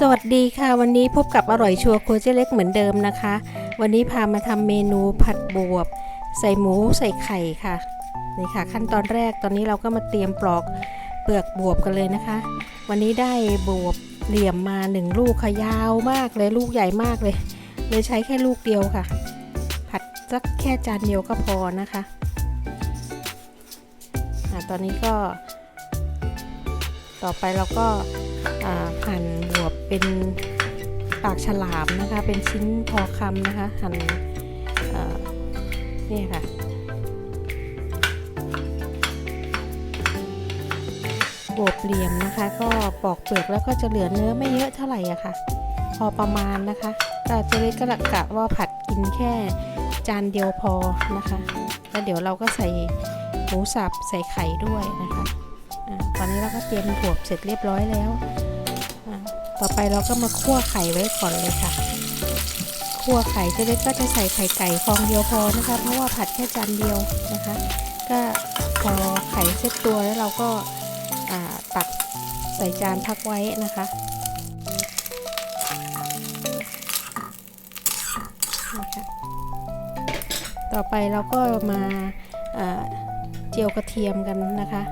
สวัสดีค่ะ วันนี้พบกับอร่อยชัวร์ครัวเจ๊เล็กเหมือนเดิมนะคะ วันนี้พามาทำเมนูผัดบวบ ใส่หมูใส่ไข่ค่ะนี่ค่ะ ขั้นตอนแรกตอนนี้เราก็มาเตรียมปลอกเปลือกบวบกันเลยนะคะ วันนี้ได้บวบเหลี่ยมมาหนึ่งลูกค่ะยาวมากเลยลูกใหญ่มากเลยเลยใช้แค่ลูกเดียวค่ะ ผัดสักแค่จานเดียวก็พอนะคะอะตอนนี้ก็ ต่อไปเราก็อ่าหั่น วบเป็นปากฉลามนะคะ เป็นชิ้นพอคำนะคะ หั่นนี่ค่ะบวบเหลี่ยมนะคะ ก็ปอกเปลือกแล้วก็จะเหลือเนื้อไม่เยอะเท่าไหร่อะค่ะ พอประมาณนะคะก็เจะเล็กก็กะว่าผัดกินแค่จานเดียวพอนะคะ แล้วเดี๋ยวเราก็ใส่หมูสับใส่ไข่ด้วยนะคะอ่าตอนนี้เราก็เตรียมบวบเสร็จเรียบร้อยแล้ว ต่อไปเราก็มาคั่วไข่ไว้ก่อนเลยค่ะ คั่วไข่เจ๊เล็กก็จะใส่ไข่ไก่ฟองเดียวพอนะคะ เพราะว่าผัดแค่จานเดียวนะคะ ก็พอไข่เซ็ตตัวแล้วเราก็ตักใส่จานพักไว้นะคะต่อไปเราก็มาาเจียวกระเทียมกันนะคะ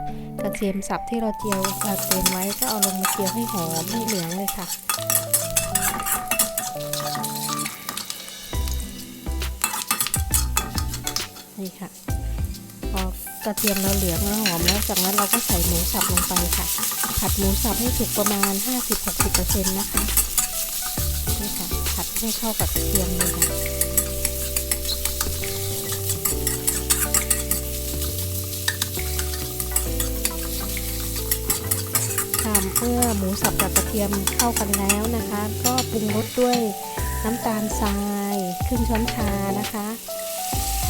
ระเทียมสับที่เราเจียวเตรียมไว้ก็เอาลงมาเจียวให้หอมให้เหลืองเลยค่ะนี่ค่ะพอกระเทียมเราเหลืองแล้วหอมแล้วจากนั้นเราก็ใส่หมูสับลงไปค่ะ ผัดหมูสับให้สุกประมาณ 50-60%นะคะนี่ค่ะผัดให้เข้ากับกระเทียมเลยค่ะ เมื่อหมูสับกับกระเทียมเข้ากันแล้วนะคะ ก็ปรุงรสด้วยน้ำตาลทรายครึ่งช้อนชานะคะ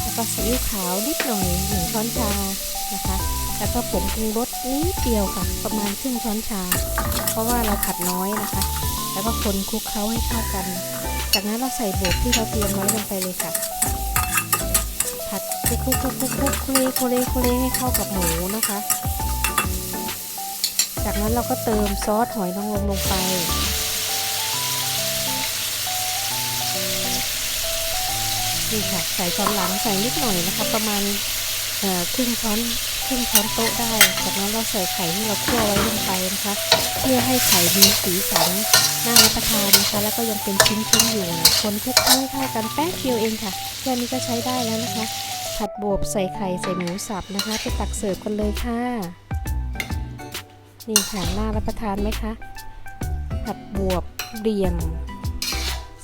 แล้วก็ซีอิ๊วขาวนิดหน่อยหนึ่งช้อนชานะคะ แล้วก็ผงปรุงรสนิดเดียวค่ะ ประมาณครึ่งช้อนชา เพราะว่าเราผัดน้อยนะคะ แล้วก็คนคลุกเคล้าให้เข้ากัน จากนั้นเราใส่บวบที่เราเตรียมไว้ลงไปเลยค่ะผัดคลุกคลุกคลุกคลุกคลุกคเลโคลโคเลให้เข้ากับหมูนะคะ จากนั้นเราก็เติมซอสหอยนางรมลงไป นี่ค่ะใส่ช้อนหลังใส่นิดหน่อยนะคะ ประมาณครึ่งช้อนครึ่งช้อนโต๊ะได้ จากนั้นเราใส่ไข่ที่เราคั่วไว้ลงไปนะคะ เพื่อให้ไข่มีสีสันน่ารับประทานนะคะ แล้วก็ยังเป็นชิ้นๆอยู่ คนคลุกเคล้าให้เข้ากันแป๊บเดียวเองค่ะแค่นี้ก็ใช้ได้แล้วนะคะ ผัดบวบใส่ไข่ใส่หมูสับนะคะ ไปตักเสิร์ฟกันเลยค่ะ นี่ค่ะน่ารับประทานไหมคะ ผัดบวบเรียม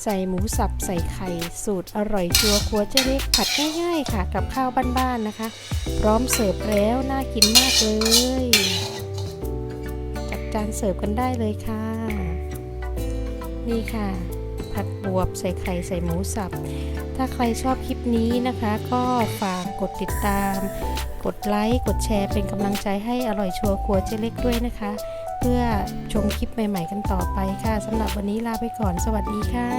ใส่หมูสับใส่ไข่ สูตรอร่อยชัวร์ครัวเจ๊เล็กผัดง่ายๆค่ะ กับข้าวบ้านๆนะคะ พร้อมเสิร์ฟแล้วน่ากินมากเลย จัดจานเสิร์ฟกันได้เลยค่ะ นี่ค่ะ ผัดบวบ ใส่ไข่ใส่หมูสับ ถ้าใครชอบคลิปนี้นะคะ ก็ฝากกดติดตาม กดไลค์กดแชร์เป็นกำลังใจให้อร่อยชัวร์ครัวเจ๊เล็กด้วยนะคะ เพื่อชมคลิปใหม่ ๆ กันต่อไปค่ะสำหรับวันนี้ลาไปก่อน สวัสดีค่ะ